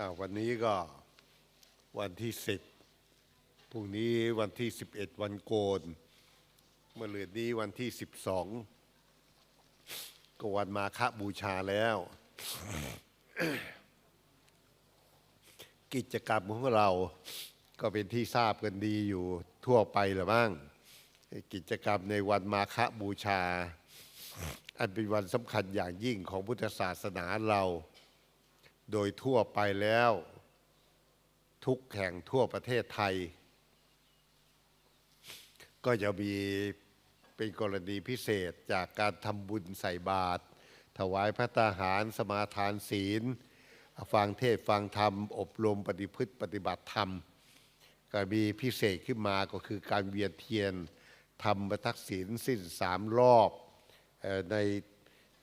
อวันนี้ก็วันที่สิบพรุ่งนี้วันที่สิบเอ็ดวันโกน เมื่อเลือนนี้วันที่สิบสองก็วันมาฆบูชาแล้ว กิจกรรมของเราก็เป็นที่ทราบกันดีอยู่ทั่วไปหรือบ้าง กิจกรรมในวันมาฆบูชา อันเป็นวันสำคัญอย่างยิ่งของพุทธศาสนาเรา โดยทั่วไปแล้ว ทุกแห่งทั่วประเทศไทย ก็จะมีเป็นกรณีพิเศษจากการทำบุญใส่บาตรถวายพระตาหารสมาทานศีล ฟังเทศฟังธรรม อบรมปฏิพฤติปฏิบัติธรรม ก็มีพิเศษขึ้นมาก็คือการเวียนเทียนทำประทักษิณสิ้นสามรอบใน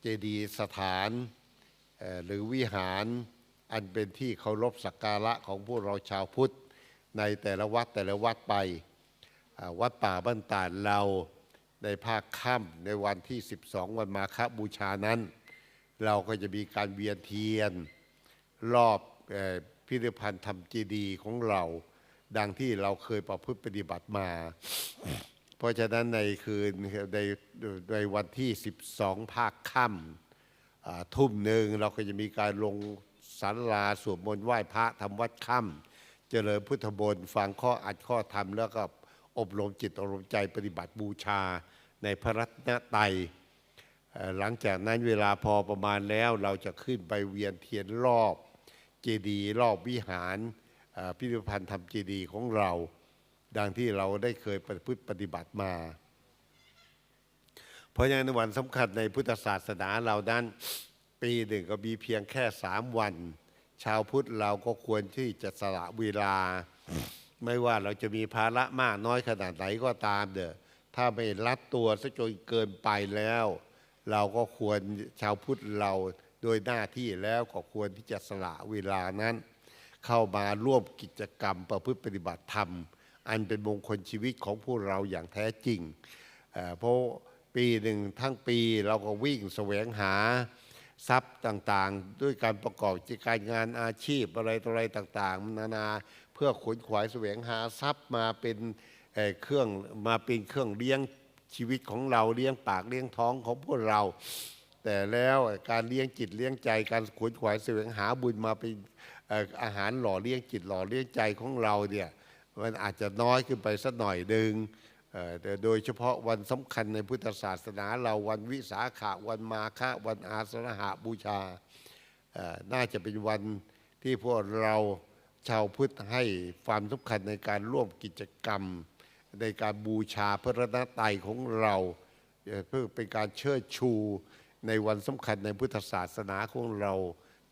เจดีย์สถานหรือวิหาร อันเป็นที่เคารพสักการะของพวกเราชาวพุทธ ในแต่ละวัดแต่ละวัดไป วัดป่าบ้านตาดเราในภาคค่ำในวันที่ 12 วันมาฆบูชานั้น เราก็จะมีการเวียนเทียน รอบพิพิธภัณฑ์ธรรมเจดีย์ของเรา ดังที่เราเคยประพฤติปฏิบัติมา เพราะฉะนั้นในคืนในในวันที่ 12 ภาคค่ำทุ่มหนึ่งเราก็จะมีการลง ศาลาสวดมนต์ไหว้พระทำวัดค่ำเจริญพุทธบนฟังข้ออัดข้อธรรมแล้วก็อบรมจิตอบรมใจปฏิบัติบูชาในพระรัตนตรัยหลังจากนั้นเวลาพอประมาณแล้วเราจะขึ้นไปเวียนเทียนรอบเจดีย์รอบวิหารพิพิธภัณฑ์ธรรมเจดีย์ของเรา ดังที่เราได้เคยประพฤติปฏิบัติมา เพราะฉะนั้นวันสำคัญในพุทธศาสนาเรานั้น ปีหนึ่งก็มีเพียงแค่สามวัน ชาวพุทธเราก็ควรที่จะสละเวลา ไม่ว่าเราจะมีภาระมากน้อยขนาดไหนก็ตามเด้อถ้าไม่รัดตัวซะจนเกินไปแล้ว เราก็ควรชาวพุทธเราโดยหน้าที่แล้วก็ควรที่จะสละเวลานั้น เข้ามาร่วมกิจกรรมประพฤติปฏิบัติธรรม อันเป็นมงคลชีวิตของพวกเราอย่างแท้จริงเพราะปีหนึ่งทั้งปีเราก็วิ่งแสวงหา ทรัพย์ต่างๆ ด้วยการประกอบกิจการงานอาชีพอะไรต่ออะไรต่างๆนานาเพื่อขนขวายแสวงหาทรัพย์มาเป็นเครื่องมาเป็นเครื่องเลี้ยงชีวิตของเราเลี้ยงปากเลี้ยงท้องของพวกเรา แต่แล้วการเลี้ยงจิตเลี้ยงใจ การขวนขวายแสวงหาบุญมาเป็นอาหารหล่อเลี้ยงจิตหล่อเลี้ยงใจของเราเนี่ยมันอาจจะน้อยขึ้นไปสักหน่อยหนึ่ง โดยเฉพาะวันสำคัญในพุทธศาสนาเราวันวิสาขะวันมาฆะวันอาสาฬหะบูชา น่าจะเป็นวันที่พวกเราชาวพุทธให้ความสำคัญในการร่วมกิจกรรม ในการบูชาพระรัตนตรัยของเรา เพื่อเป็นการเชิดชูในวันสำคัญในพุทธศาสนาของเรา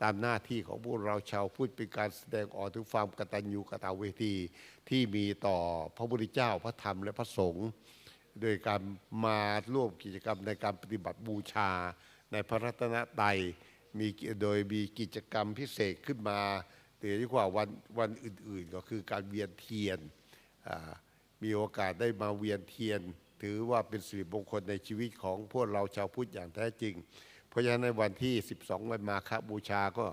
ตามหน้าที่ของพวกเราชาวพุทธเป็นการแสดงออกถึงความกตัญญูกตเวทีที่มีต่อพระพุทธเจ้าพระธรรมและพระสงฆ์โดยการมาร่วมกิจกรรมในการปฏิบัติบูชา ในพระรัตนตรัยมีโดยมีกิจกรรมพิเศษขึ้นมาหรือที่กว่าวันวันอื่นๆ ก็คือการเวียนเทียนมีโอกาสได้มาเวียนเทียน ถือว่าเป็นสิริมงคลในชีวิตของพวกเราชาวพุทธอย่างแท้จริง ราะฉะนั้นในวันที่ 12 วันมาฆบูชาก็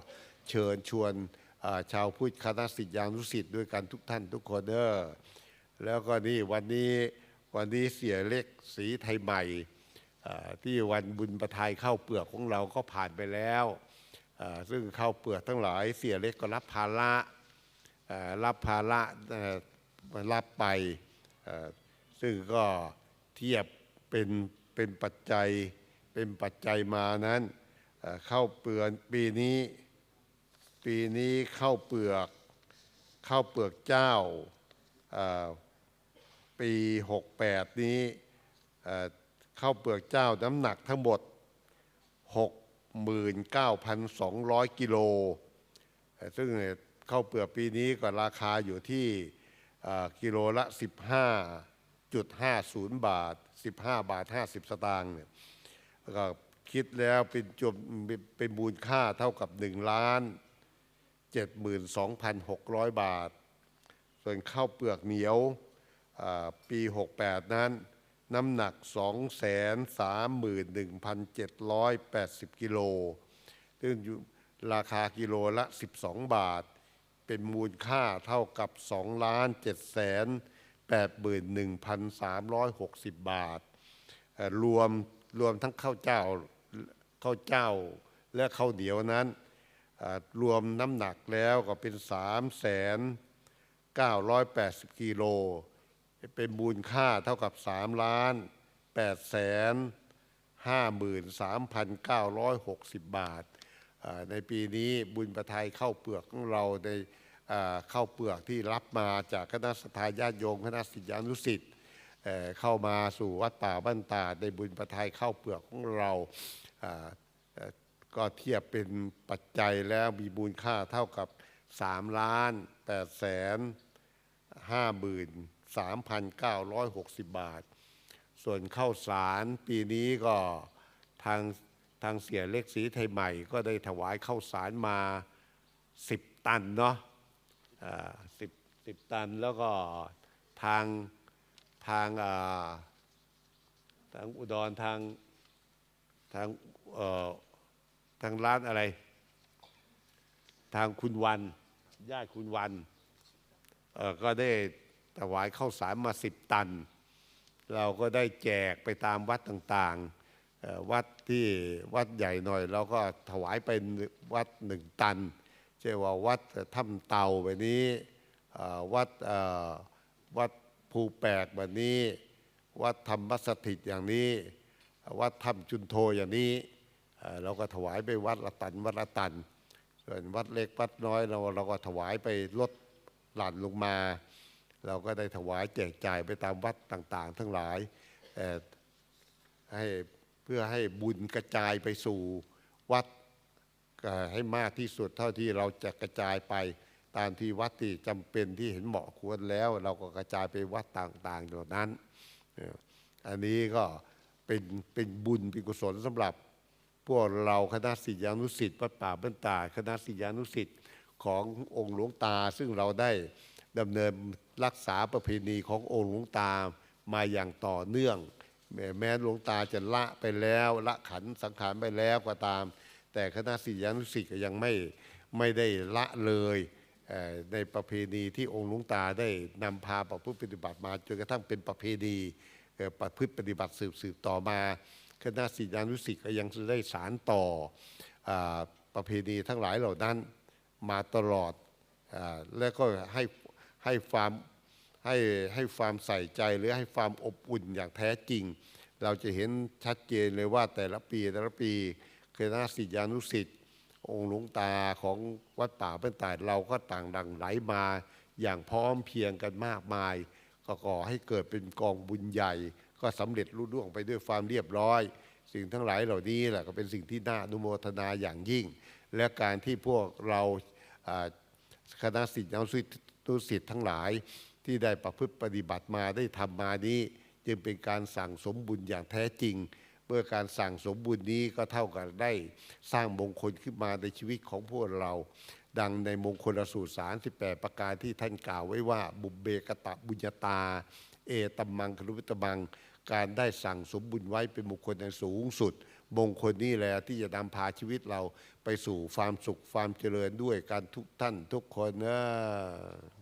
เชิญชวนชาวพุทธคณะสิทธิยานุสิทธิ์ด้วยกันทุกท่านทุกคนเด้อแล้วก็นี่วันนี้วันนี้เสียเล็กสีไทยใหม่ที่วันบุญประทายเข้าวเปลือกของเราก็ผ่านไปแล้ว ซึ่งข้าวเปลือกทั้งหลายเสียเล็กก็รับภาระรับภาระรับไปซึ่งก็เทียบเป็นเป็นปัจจัย เป็นปัจจัยมานั้นเข้าวเปลือกปีนี้ ปีนี้เข้าวเปลือกเข้าวเปลือกเจ้าปี 68 นี้เข้าวเปลือกเจ้าน้ำหนักทั้งหมด 69,200 กิโลเอ่อซึ่งข้าวเปลือกปีนี้ก็ราคาอยู่ที่กิโลละ 15.50 บาท 15 บาท 50 สตางค์เนี่ย แล้วก็คิดแล้วเป็นจมเป็นมูลค่าเท่ากับ1ล้าน72,600 บาท ส่วนข้าวเปลือกเหนียวปี 68 นั้น น้ำหนัก 231,780 กิโลซึ่งอยู่ราคากิโลละ 12 บาท เป็นมูลค่าเท่ากับ 2 ล้าน7แสน81,360 บาทเอ่อรวม รวมทั้งข้าวเจ้าข้าวเจ้าและข้าวเหนียวนั้นรวมน้ำหนักแล้วก็เป็น3แสน980กิโล เป็นมูลค่าเท่ากับ 3 ล้าน8แสน53,960 บาทอ่าในปีนี้บุญประทายเข้าวเปลือกของเราในอ่าข้าวเปลือกที่รับมาจากคณะสทาญาติโยมคณะศิษยานุศิษย์ เข้ามาสู่วัดป่าบ้านตาในบุญประทายเข้าเปลือกของเราก็เทียบเป็นปัจจัยแล้วมีมูลค่าเท่ากับ3ล้าน8แสน53,960 บาท ส่วนข้าวสารปีนี้ก็ทางทางเสียเล็กสีไทยใหม่ ก็ได้ถวายข้าวสารมา 10 ตันเนาะสิบสิบตันแล้วก็ทาง ทางทางอุดรทางทางทางร้านอะไร ทางคุณวันญาติคุณวันก็ได้ถวายข้าวสารมาสิบตัน เราก็ได้แจกไปตามวัดต่างๆ วัดที่วัดใหญ่หน่อย เราก็ถวายไปวัดหนึ่งตันเช่นว่าวัดถ้ำเตาแบบนี้วัดวัด ภูแปกแบบนี้ วัดธรรมสถิตอย่างนี้ วัดถ้ำจุนโทอย่างนี้เราก็ถวายไปวัดละตันวัดละตัน ส่วนวัดเล็กวัดน้อยเราเราก็ถวายไปลดหลั่นลงมา เราก็ได้ถวายแจกจ่ายไปตามวัดต่าง ๆ ทั้งหลายเอ่อให้เพื่อให้บุญกระจายไปสู่วัดให้มากที่สุดเท่าที่เราจะกระจายไป ตามที่วัดที่จำเป็นที่เห็นเหมาะควรแล้ว เราก็กระจายไปวัดต่างๆเหล่านั้น อันนี้ก็เป็นเป็นบุญเป็นกุศลสำหรับ พวกเราคณะศิษยานุศิษย์วัดป่าบ้านตาคณะศิษยานุศิษย์ขององค์หลวงตา ซึ่งเราได้ดำเนินรักษาประเพณีขององค์หลวงตามาอย่างต่อเนื่อง แม้หลวงตาจะละไปแล้วละขันสังขารไปแล้วก็ตาม แต่คณะศิษยานุศิษย์ก็ยังไม่ไม่ได้ละเลย ในประเพณีที่องค์หลวงตาได้นำพาประพฤติปฏิบัติมาจนกระทั่งเป็นประเพณีประพฤติปฏิบัติสืบสืบต่อมาคณะศิษยานุศิษย์ก็ยังจะได้สารต่ออประเพณีทั้งหลายเหล่านั้นมาตลอดอและก็ให้ให้ความให้ให้ความใส่ใจหรือให้ความอบอุ่นอย่างแท้จริง เราจะเห็นชัดเจนเลยว่าแต่ละปีแต่ละปีคณะศิษยานุศิษย์ องค์หลวงตาของวัดป่าเป็นตาดเราก็ต่างดังไหลมาอย่างพร้อมเพรียงกันมากมาย ก็ก่อให้เกิดเป็นกองบุญใหญ่ ก็สำเร็จรุ่ล่วงไปด้วยความเรียบร้อย สิ่งทั้งหลายเหล่านี้แหละก็เป็นสิ่งที่น่าอนุโมทนาอย่างยิ่ง และการที่พวกเราคณะศิษยานุศิษย์นุศิษย์ทั้งหลายที่ได้ประพฤติปฏิบัติมาได้ทำมานี้ จึงเป็นการสั่งสมบุญอย่างแท้จริง มื่อการสั่งสมบุญนี้ก็เท่ากับได้สร้างมงคลขึ้นมาในชีวิตของพวกเรา ดังในมงคลสูตร38ประการที่ท่านกล่าวไว้ว่า บุเบกตะบุญญาตา เอตัมมังคลุวิตมัง การได้สั่งสมบุญไว้เป็นมงคลอันสูงสุด มงคลนี้แหละที่จะนำพาชีวิตเราไปสู่ความสุขความเจริญด้วยการทุกท่านทุกคนนะ